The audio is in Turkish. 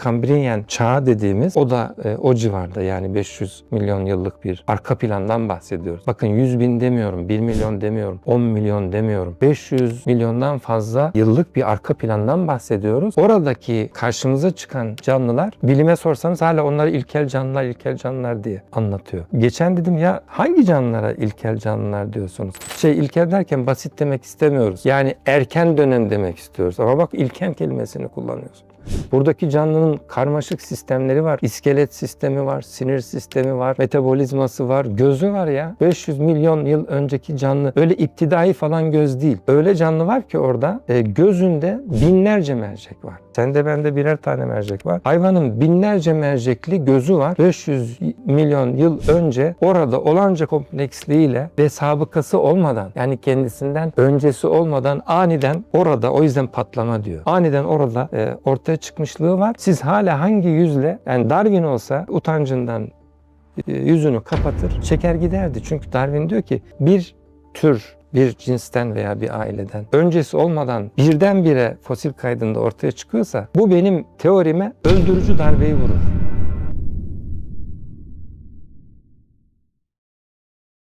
Kambriyen çağı dediğimiz o da e, o civarda yani 500 milyon yıllık bir arka plandan bahsediyoruz. Bakın 100 bin demiyorum, 1 milyon demiyorum, 10 milyon demiyorum. 500 milyondan fazla yıllık bir arka plandan bahsediyoruz. Oradaki karşımıza çıkan canlılar bilime sorsanız hala onları ilkel canlılar, ilkel canlılar diye anlatıyor. Geçen dedim ya hangi canlılara ilkel canlılar diyorsunuz? Şey ilkel derken basit demek istemiyoruz. Yani erken dönem demek istiyoruz. Ama bak ilken kelimesini kullanıyoruz. Buradaki canlının karmaşık sistemleri var. İskelet sistemi var, sinir sistemi var, metabolizması var, gözü var ya. 500 milyon yıl önceki canlı öyle iptidai falan göz değil. Öyle canlı var ki orada e, gözünde binlerce mercek var. Sende bende birer tane mercek var. Hayvanın binlerce mercekli gözü var. 500 milyon yıl önce orada olanca kompleksliğiyle ve sabıkası olmadan yani kendisinden öncesi olmadan aniden orada o yüzden patlama diyor. Aniden orada e, ortaya çıkmışlığı var. Siz hala hangi yüzle yani Darwin olsa utancından e, yüzünü kapatır, çeker giderdi. Çünkü Darwin diyor ki bir tür bir cinsten veya bir aileden öncesi olmadan birdenbire fosil kaydında ortaya çıkıyorsa bu benim teorime öldürücü darbeyi vurur.